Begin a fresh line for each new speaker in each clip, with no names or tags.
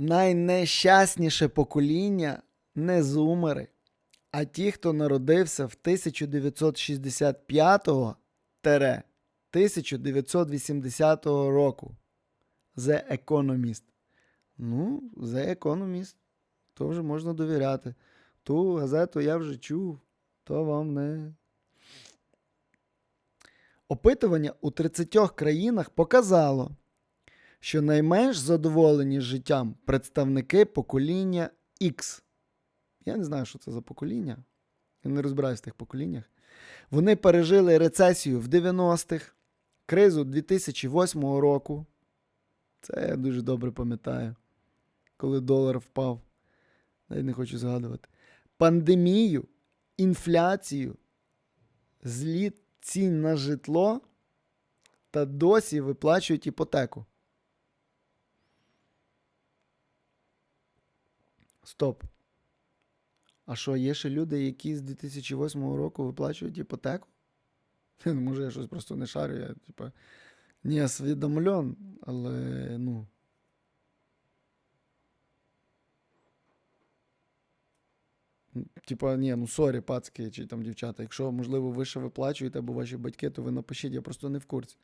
найнещасніше покоління не зумери, а ті, хто народився в 1985-1980 року. The Economist. Ну, The Economist. То вже можна довіряти. Ту газету я вже чув, то вам не. Опитування у 30 країнах показало, що найменш задоволені життям представники покоління X. Я не знаю, що це за покоління. Я не розбираюся в тих поколіннях. Вони пережили рецесію в 90-х, кризу 2008 року. Це я дуже добре пам'ятаю, коли долар впав. Навіть не хочу згадувати. Пандемію, інфляцію, зліт цін на житло та досі виплачують іпотеку. Стоп. А що, є ще люди, які з 2008 року виплачують іпотеку? Ну, Може, я щось просто не шарю, я, типа, не освідомлен, але ну. Типа, ні, ну сорі, пацки чи там дівчата. Якщо, можливо, ви ще виплачуєте або ваші батьки, то ви напишіть, я просто не в курсі.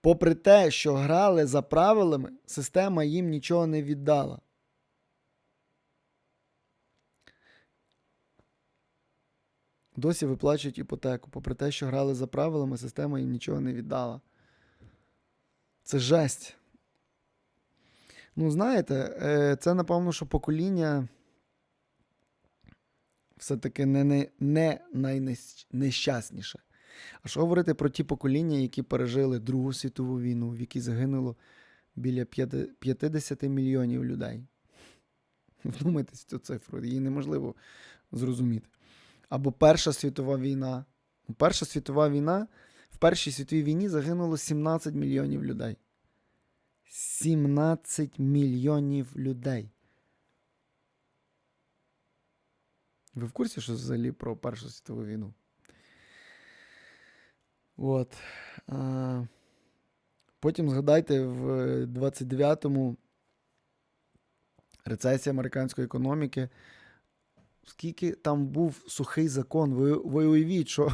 Попри те, що грали за правилами, система їм нічого не віддала. Досі виплачують іпотеку. Попри те, що грали за правилами, система їм нічого не віддала. Це жесть. Ну, знаєте, е, це, напевно, що покоління все-таки не, не, не найнещасніше. А що говорити про ті покоління, які пережили Другу світову війну, в якій загинуло біля п'яти- 50 мільйонів людей? Вдумайтесь цю цифру, її неможливо зрозуміти. Або Перша світова війна. Перша світова війна, в Першій світовій війні загинуло 17 мільйонів людей. 17 мільйонів людей. Ви в курсі, що взагалі про Першу світову війну? От. А, потім згадайте, в 29-му рецесія американської економіки. Скільки там був сухий закон. Ви, ви уявіть, що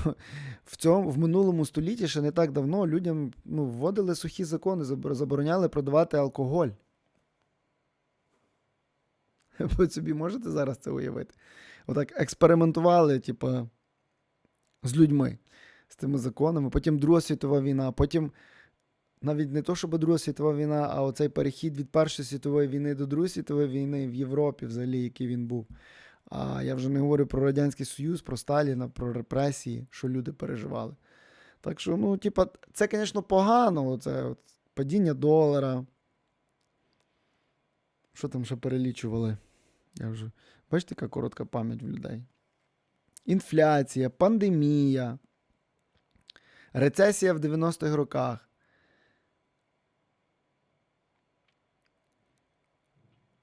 в цьому в минулому столітті ще не так давно людям ну, вводили сухі закони, забороняли продавати алкоголь. Ви собі можете зараз це уявити? Отак експериментували, типа, з людьми, з тими законами. Потім Друга світова війна, потім навіть не то, щоб Друга світова війна, а оцей перехід від Першої світової війни до Другої світової війни в Європі, взагалі, який він був. А я вже не говорю про Радянський Союз, про Сталіна, про репресії, що люди переживали. Так що, ну, типа, це, звісно, погано, оце от, падіння долара. Що там ще перелічували? Я вже... Бачите, яка коротка пам'ять в людей. Інфляція, пандемія, рецесія в 90-х роках.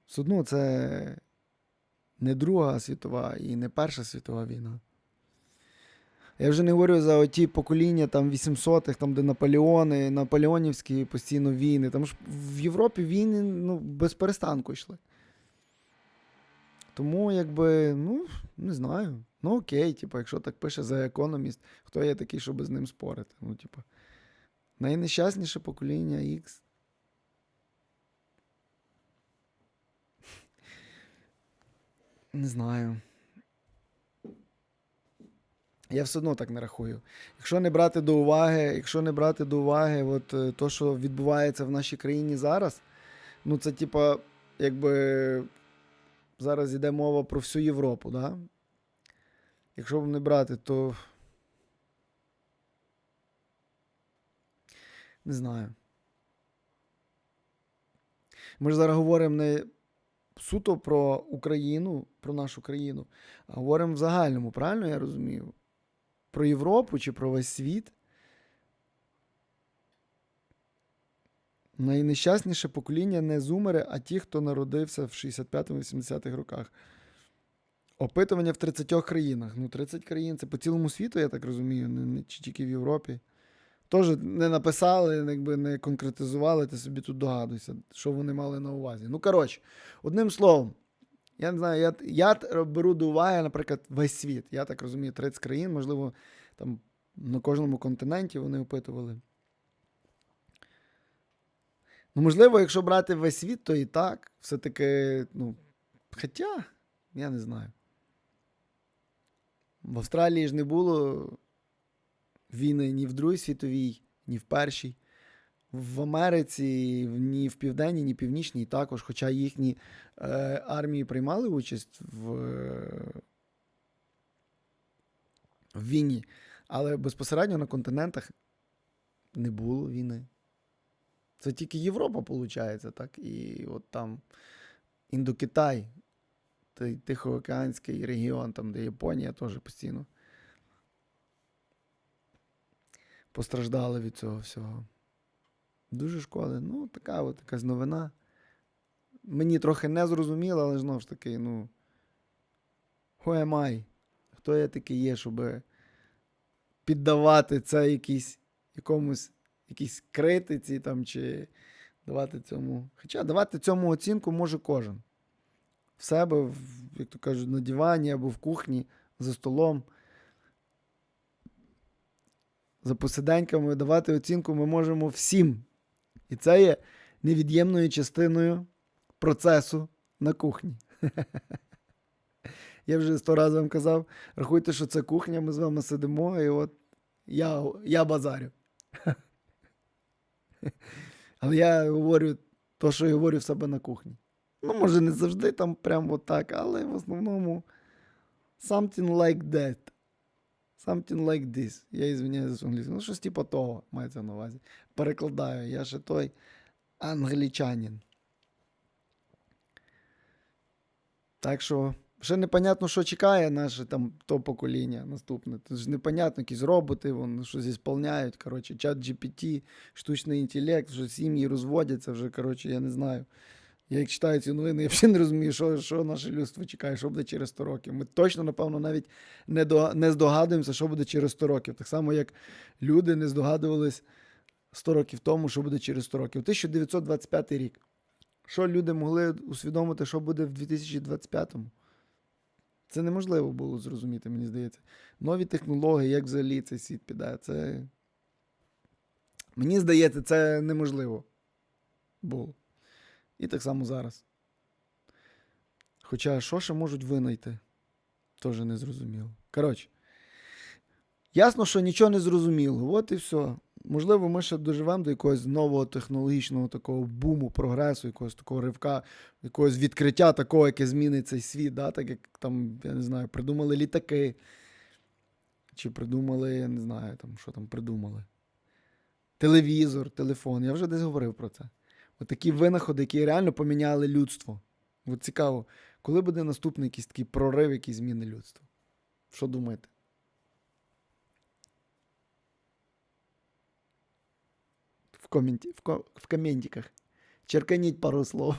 Все одно це не Друга світова і не Перша світова війна. Я вже не говорю за оті покоління там 800-х, там, де Наполеони, Наполеонівські постійно війни. Там ж в Європі війни ну, без перестанку йшли. Тому, якби, ну, не знаю. Ну, окей, типу, якщо так пише за економіст, хто я такий, щоб з ним спорити? Ну, типу, найнещасніше покоління X. Не знаю. Я все одно так не рахую. Якщо не брати до уваги, якщо не брати до уваги, от е, то, що відбувається в нашій країні зараз, ну це типа, якби зараз йде мова про всю Європу, да? Якщо б не брати, то. Не знаю. Ми ж зараз говоримо не суто про Україну, про нашу країну, а говоримо в загальному, правильно я розумію? Про Європу чи про весь світ. Найнещасніше покоління не зумери, а ті, хто народився в 65-80-х роках. Опитування в 30 країнах. Ну, 30 країн це по цілому світу, я так розумію, не, не тільки в Європі. Теж не написали, якби не конкретизували, ти собі тут догадуйся, що вони мали на увазі. Ну, коротше, одним словом, я не знаю, я, я беру до уваги, наприклад, весь світ. Я так розумію, 30 країн, можливо, там на кожному континенті вони опитували. Ну, можливо, якщо брати весь світ, то і так. Все-таки, ну, хоча, я не знаю. В Австралії ж не було війни ні в Другій світовій, ні в Першій. В Америці, ні в Південній, ні в Північній також, хоча їхні е, армії приймали участь в, е, в війні, але безпосередньо на континентах не було війни. Це тільки Європа, виходить, так? І от там Індокитай, Тихоокеанський регіон, там, де Японія теж постійно постраждали від цього всього. Дуже шкода. Ну, така от якась новина. Мені трохи не зрозуміло, але знову ж таки, ну. Who am I? Хто я такий є, щоб піддавати це якійсь, якомусь якійсь критиці там, чи давати цьому. Хоча давати цьому оцінку може кожен. В себе, як то кажуть, на дивані або в кухні, за столом. За посиденьками давати оцінку ми можемо всім. І це є невід'ємною частиною процесу на кухні. Я вже сто разів вам казав, рахуйте, що це кухня, ми з вами сидимо, і от я, я базарю. Але я говорю то, що я говорю в себе на кухні. Ну, може, не завжди там прямо так, але в основному something like that. Something like this. Я ізвиняюся з англійською. Ну, щось типу того мається на увазі. Перекладаю, я ще той англічанин. Так що, ще непонятно, що чекає наше там то покоління наступне. Тут ж непонятно, якісь роботи, вони щось ісполняють. Коротше, чат GPT, штучний інтелект, вже сім'ї розводяться, вже, коротше, я не знаю. Я як читаю ці новини, я взагалі не розумію, що, що наше людство чекає, що буде через 100 років. Ми точно, напевно, навіть не, до, не здогадуємося, що буде через 100 років. Так само, як люди не здогадувались 100 років тому, що буде через 100 років. 1925 рік. Що люди могли усвідомити, що буде в 2025-му? Це неможливо було зрозуміти, мені здається. Нові технології, як взагалі цей світ піде. Це. Мені здається, це неможливо було. І так само зараз. Хоча що ще можуть винайти? Теж не зрозуміло. Коротше, ясно, що нічого не зрозуміло. От і все. Можливо, ми ще доживемо до якогось нового технологічного такого буму, прогресу, якогось такого ривка, якогось відкриття такого, яке змінить цей світ, да? так як там, я не знаю, придумали літаки. Чи придумали, я не знаю, там, що там придумали. Телевізор, телефон. Я вже десь говорив про це. От такі винаходи, які реально поміняли людство. От цікаво, коли буде наступний якийсь такий прорив, який зміни людство? Що думаєте? В, коменті, в, в коментиках. Черканіть пару слов.